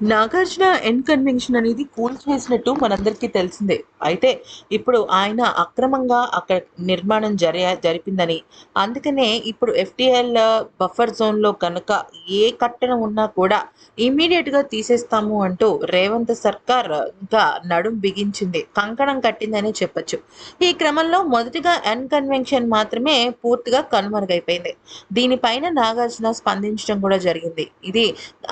Nagarjuna N convention అనేది కూల్ చేసినట్టు మనందరికీ తెలిసిందే. అయితే ఇప్పుడు ఆయన అక్రమంగా అక్కడ నిర్మాణం జరి జరిపిందని. అందుకనే ఇప్పుడు ఎఫ్టీఎల్ బఫర్ జోన్లో కనుక ఏ కట్టడం ఉన్నా కూడా ఇమీడియట్గా తీసేస్తాము అంటూ రేవంత్ సర్కార్ ఇంకా నడుం బిగించింది. కంకణం కట్టిందనే చెప్పొచ్చు. ఈ క్రమంలో మొదటిగా ఎన్ కన్వెన్షన్ మాత్రమే పూర్తిగా కనుమరుగైపోయింది. దీనిపైన నాగార్జున స్పందించడం కూడా జరిగింది. ఇది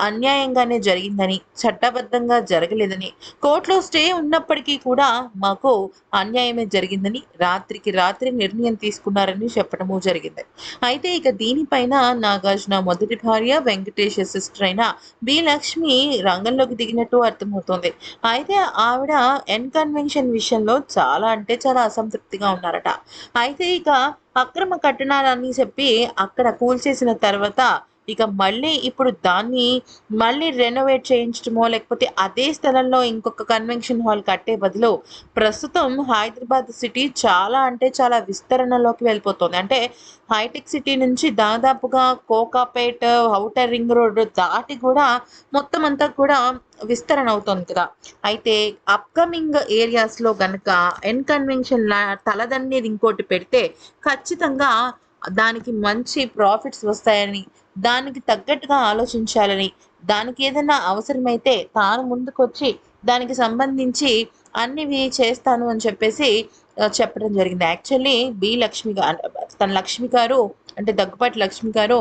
అన్యాయంగానే జరిగిందని చట్టబద్ధంగా జరగలేదని కోర్టులో స్టే ఉన్నప్పటికీ కూడా మాకు అన్యాయమే జరిగిందని రాత్రికి రాత్రి నిర్ణయం తీసుకున్నారని చెప్పడము జరిగింది. అయితే ఇక దీనిపైన నాగార్జున మొదటి భార్య వెంకటేష్ సిస్టర్ అయిన బి లక్ష్మి రంగంలోకి దిగినట్టు అర్థమవుతోంది. అయితే ఆవిడ ఎన్ కన్వెన్షన్ విషయంలో చాలా అంటే చాలా అసంతృప్తిగా ఉన్నారట. అయితే ఇక అక్రమ కట్టణాలని చెప్పి అక్కడ కూల్చేసిన తర్వాత ఇక మళ్ళీ ఇప్పుడు దాన్ని మళ్ళీ రెనోవేట్ చేయించడమో లేకపోతే అదే స్థలంలో ఇంకొక కన్వెన్షన్ హాల్ కట్టే బదులు ప్రస్తుతం హైదరాబాద్ సిటీ చాలా అంటే చాలా విస్తరణలోకి వెళ్ళిపోతుంది. అంటే హైటెక్ సిటీ నుంచి దాదాపుగా కోకాపేట్ ఔటర్ రింగ్ రోడ్ దాటి కూడా మొత్తం అంతా కూడా విస్తరణ అవుతుంది కదా. అయితే అప్కమింగ్ ఏరియాస్లో గనక ఎన్ కన్వెన్షన్ తలదన్నేది ఇంకోటి పెడితే ఖచ్చితంగా దానికి మంచి ప్రాఫిట్స్ వస్తాయని దానికి తగ్గట్టుగా ఆలోచించాలని దానికి ఏదైనా అవసరమైతే తాను ముందుకొచ్చి దానికి సంబంధించి అన్నివి చేస్తాను అని చెప్పేసి చెప్పడం జరిగింది. యాక్చువల్లీ బి లక్ష్మి తన లక్ష్మి గారు అంటే దగ్గుపాటి లక్ష్మి గారు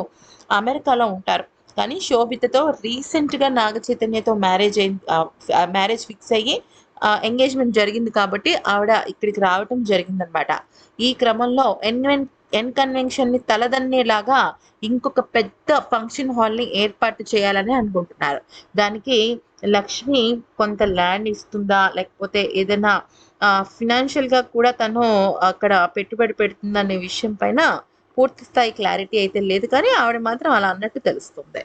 అమెరికాలో ఉంటారు. కానీ శోభితతో రీసెంట్గా నాగ చైతన్యతో మ్యారేజ్ అయింది మ్యారేజ్ ఫిక్స్ అయ్యి ఎంగేజ్మెంట్ జరిగింది కాబట్టి ఆవిడ ఇక్కడికి రావటం జరిగిందనమాట. ఈ క్రమంలో ఎన్వెంట్ ఎన్ కన్వెన్షన్ని తలదన్నేలాగా ఇంకొక పెద్ద ఫంక్షన్ హాల్ని ఏర్పాటు చేయాలని అనుకుంటున్నారు. దానికి లక్ష్మి కొంత ల్యాండ్ ఇస్తుందా? లేకపోతే ఏదైనా ఫినాన్షియల్గా కూడా తను అక్కడ పెట్టుబడి పెడుతుందనే విషయం పైన పూర్తి స్థాయి క్లారిటీ అయితే లేదు కానీ ఆవిడ మాత్రం అలా అన్నట్టు తెలుస్తుంది.